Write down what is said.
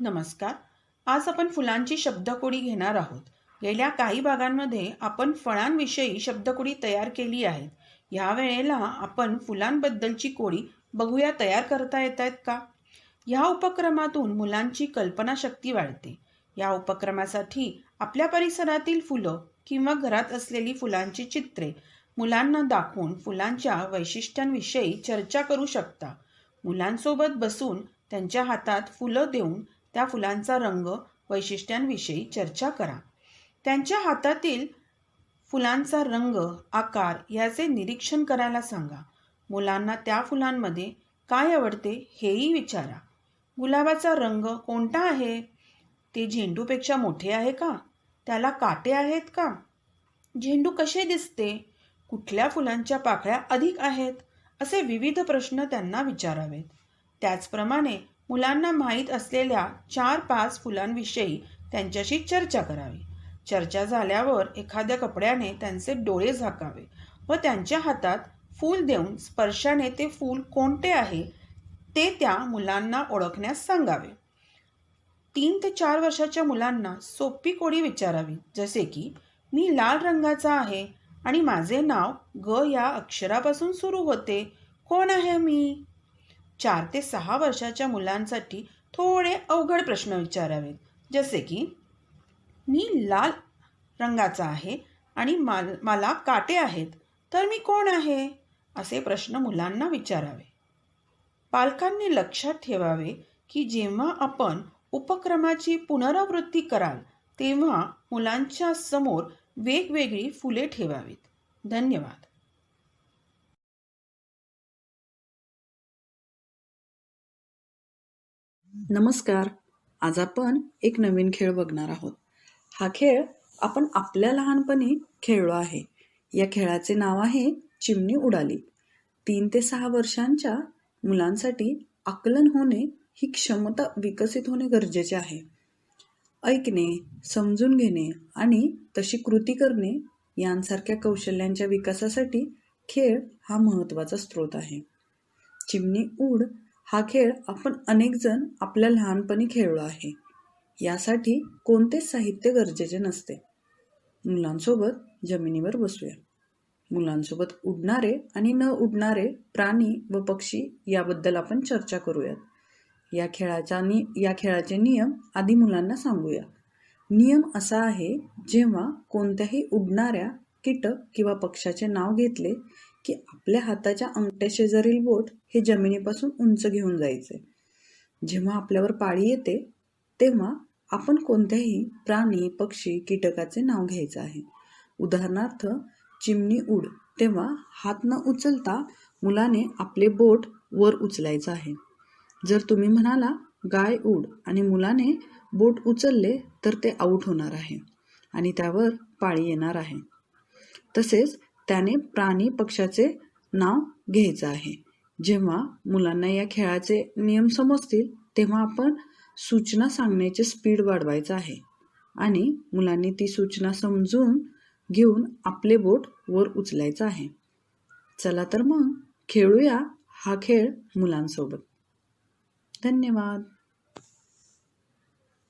नमस्कार. आज आपण फुलांची शब्दकोडी घेणार आहोत. गेल्या काही भागांमध्ये आपण फळांविषयी शब्दकोडी तयार केली आहे. या वेळेला आपण फुलांबद्दलची कोडी बघूया तयार करता येत आहेत का? ह्या उपक्रमातून मुलांची कल्पनाशक्ती वाढते. या उपक्रमासाठी आपल्या परिसरातील फुलं किंवा घरात असलेली फुलांची चित्रे मुलांना दाखवून फुलांच्या वैशिष्ट्यांविषयी चर्चा करू शकता. मुलांसोबत बसून त्यांच्या हातात फुलं देऊन त्या फुलांचा रंग वैशिष्ट्यांविषयी चर्चा करा. त्यांच्या हातातील फुलांचा रंग आकार याचे निरीक्षण करायला सांगा. मुलांना त्या फुलांमध्ये काय आवडते हेही विचारा. गुलाबाचा रंग कोणता आहे? ते झेंडूपेक्षा मोठे आहे का? त्याला काटे आहेत का? झेंडू कसे दिसते? कुठल्या फुलांच्या पाकळ्या अधिक आहेत? असे विविध प्रश्न त्यांना विचारावेत. त्याचप्रमाणे मुलांना माहीत असलेल्या चार पाच फुलांविषयी त्यांच्याशी चर्चा करावी. चर्चा झाल्यावर एखाद्या कपड्याने त्यांचे डोळे झाकावे व त्यांच्या हातात फूल देऊन स्पर्शाने ते फूल कोणते आहे ते त्या मुलांना ओळखण्यास सांगावे. तीन ते चार वर्षाच्या मुलांना सोपी कोडी विचारावी जसे की मी लाल रंगाचा आहे आणि माझे नाव ग या अक्षरापासून सुरू होते. कोण आहे मी? चार ते सहा वर्षाच्या मुलांसाठी थोडे अवघड प्रश्न विचारावेत. जसे की मी लाल रंगाचा आहे आणि माल मला काटे आहेत तर मी कोण आहे? असे प्रश्न मुलांना विचारावे. पालकांनी लक्षात ठेवावे की जेव्हा आपण उपक्रमाची पुनरावृत्ती कराल तेव्हा मुलांच्या समोर वेगवेगळी फुले ठेवावीत. धन्यवाद. नमस्कार. आज आपण एक नवीन खेळ बघणार आहोत. हा खेळ आपण आपल्या लहानपणी खेळलो आहे. या खेळाचे नाव आहे चिमणी उडाली. तीन ते सहा वर्षांच्या मुलांसाठी आकलन होणे ही क्षमता विकसित होणे गरजेचे आहे. ऐकणे समजून घेणे आणि तशी कृती करणे यांसारख्या कौशल्यांच्या विकासासाठी खेळ हा महत्त्वाचा स्रोत आहे. चिमणी उड हा खेळ आपण अनेक जण आपल्या लहानपणी खेळलो आहे. यासाठी कोणतेच साहित्य गरजेचे नसते. मुलांसोबत जमिनीवर बसूया. मुलांसोबत उडणारे आणि न उडणारे प्राणी व पक्षी याबद्दल आपण चर्चा करूयात. या खेळाचा नि या खेळाचे नियम आधी मुलांना सांगूया. नियम असा आहे जेव्हा कोणत्याही उडणाऱ्या कीटक किंवा पक्षाचे नाव घेतले की आपल्या हाताच्या अंगठ्या शेजारील बोट हे जमिनीपासून उंच घेऊन जायचे. जेव्हा आपल्यावर पाळी येते तेव्हा आपण कोणत्याही प्राणी पक्षी कीटकाचे नाव घ्यायचं आहे. उदाहरणार्थ चिमणी उड. तेव्हा हात न उचलता मुलाने आपले बोट वर उचलायचं आहे. जर तुम्ही म्हणाला गाय उड आणि मुलाने बोट उचलले तर ते आऊट होणार आहे आणि त्यावर पाळी येणार आहे. तसेच त्याने प्राणी पक्षाचे नाव घ्यायचं आहे. जेव्हा मुलांना या खेळाचे नियम समजतील तेव्हा आपण सूचना सांगण्याचे स्पीड वाढवायचं आहे. आणि मुलांनी ती सूचना समजून घेऊन आपले बोट वर उचलायचं आहे. चला तर मग खेळूया हा खेळ मुलांसोबत. धन्यवाद.